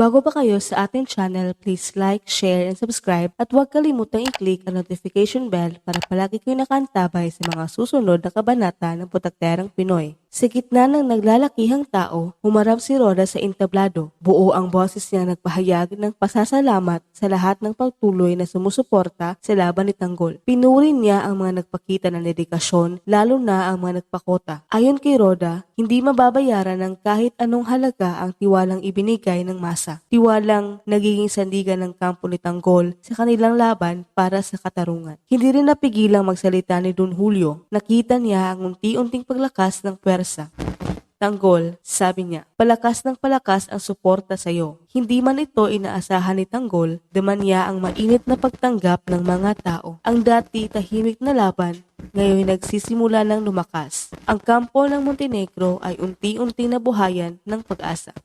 bago pa kayo sa ating channel, please like, share, and subscribe at huwag kalimutang i-click ang notification bell para palagi kayo nakantabay sa mga susunod na kabanata ng Putakterang Pinoy. Sa gitna ng naglalakihang tao, humarap si Roda sa entablado. Buo ang boses niya nagpahayag ng pasasalamat sa lahat ng pagtuloy na sumusuporta sa laban ni Tanggol. Pinuri niya ang mga nagpakita ng dedikasyon, lalo na ang mga nagpakota. Ayon kay Roda, hindi mababayaran ng kahit anong halaga ang tiwalang ibinigay ng masa. Tiwalang nagiging sandigan ng kampo ni Tanggol sa kanilang laban para sa katarungan. Hindi rin napigilang magsalita ni Don Julio. Nakita niya ang unti-unting paglakas ng pwersa. Tanggol, sabi niya, palakas ng palakas ang suporta sa iyo. Hindi man ito inaasahan ni Tanggol, daman niya ang mainit na pagtanggap ng mga tao. Ang dati tahimik na laban, ngayon nagsisimula ng lumakas. Ang kampo ng Montenegro ay unti-unti nabuhayan ng pag-asa.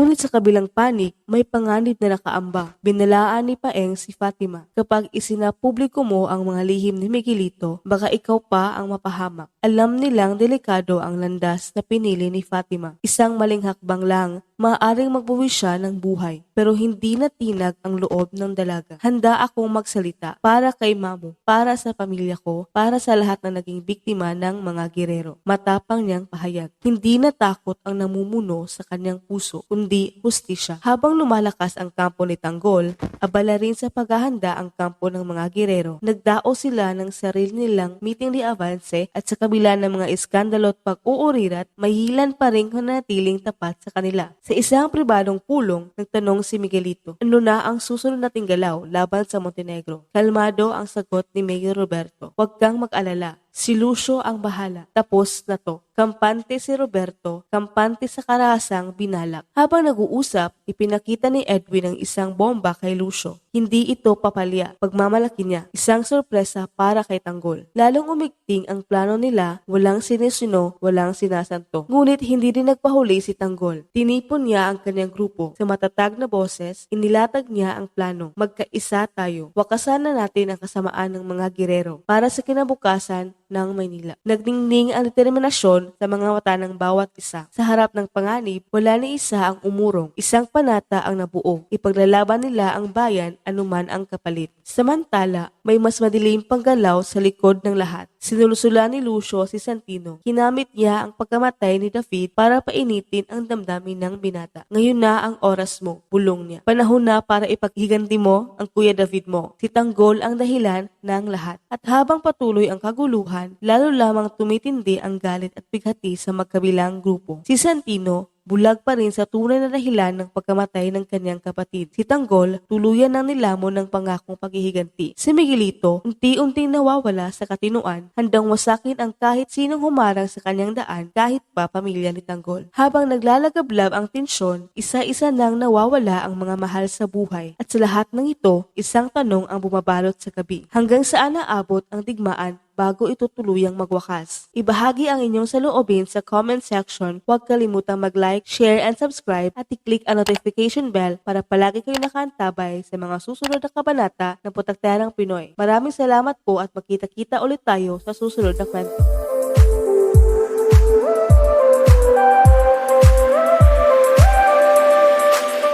Ngunit sa kabilang panig, may panganib na nakaamba. Binalaan ni Paeng si Fatima. Kapag isinapubliko mo ang mga lihim ni Miguelito, baka ikaw pa ang mapahamak. Alam nilang delikado ang landas na pinili ni Fatima. Isang maling hakbang lang, maaaring magbuwi siya ng buhay. Pero hindi natinag ang loob ng dalaga. Handa akong magsalita para kay Mamo, para sa pamilya ko, para sa lahat na naging biktima ng mga girero. Matapang niyang pahayag. Hindi natakot ang namumuno sa kanyang puso, kundi hustisya. Habang lumalakas ang kampo ni Tanggol, abala rin sa paghahanda ang kampo ng mga girero. Nagdao sila ng sarili nilang meeting de avance at sa kabila ng mga iskandalo at pag-uurirat, mahilan pa rin natiling tapat sa kanila. Sa isang pribadong pulong, nagtanong si Miguelito, ano na ang susunod nating galaw laban sa Montenegro? Kalmado ang sagot ni Mayor Roberto. Huwag kang mag-alala. Si Lucio ang bahala. Tapos na to. Kampante si Roberto, kampante sa karasang binalak. Habang nag-uusap, ipinakita ni Edwin ang isang bomba kay Lucio. Hindi ito papalya. Pagmamalaki niya, isang sorpresa para kay Tanggol. Lalong umigting ang plano nila, walang sinisino, walang sinasanto. Ngunit hindi rin nagpahuli si Tanggol. Tinipon niya ang kanyang grupo. Sa matatag na boses, inilatag niya ang plano. Magkaisa tayo. Wakasan na natin ang kasamaan ng mga girero para sa kinabukasan ng Maynila. Nagdingning ang determinasyon sa mga mata ng bawat isa. Sa harap ng panganib, wala ni isa ang umurong. Isang panata ang nabuo. Ipaglalaban nila ang bayan anuman ang kapalit. Samantala, may mas madilim pang galaw sa likod ng lahat. Sinulusula ni Lucio si Santino. Kinamit niya ang pagkamatay ni David para painitin ang damdamin ng binata. Ngayon na ang oras mo, bulong niya. Panahon na para ipaghiganti mo ang Kuya David mo. Si ang dahilan ng lahat. At habang patuloy ang kaguluhan, lalo lamang tumitindi ang galit at bighati sa magkabilang grupo. Si Santino bulag pa rin sa tunay na dahilan ng pagkamatay ng kanyang kapatid. Si Tanggol, tuluyan ng nilamon ng pangakong paghihiganti. Si Miguelito, unti-unting nawawala sa katinuan, handang wasakin ang kahit sinong humarang sa kanyang daan kahit pa pamilya ni Tanggol. Habang naglalagablab ang tensyon, isa-isa nang nawawala ang mga mahal sa buhay. At sa lahat ng ito, isang tanong ang bumabalot sa gabi. Hanggang saan naabot ang digmaan bago ito tuluyang magwakas. Ibahagi ang inyong saloobin sa comment section. Huwag kalimutang mag-like, share, and subscribe at i-click ang notification bell para palagi kayo nakantabay sa mga susunod na kabanata ng Putakterang Pinoy. Maraming salamat po at magkita-kita ulit tayo sa susunod na kwento.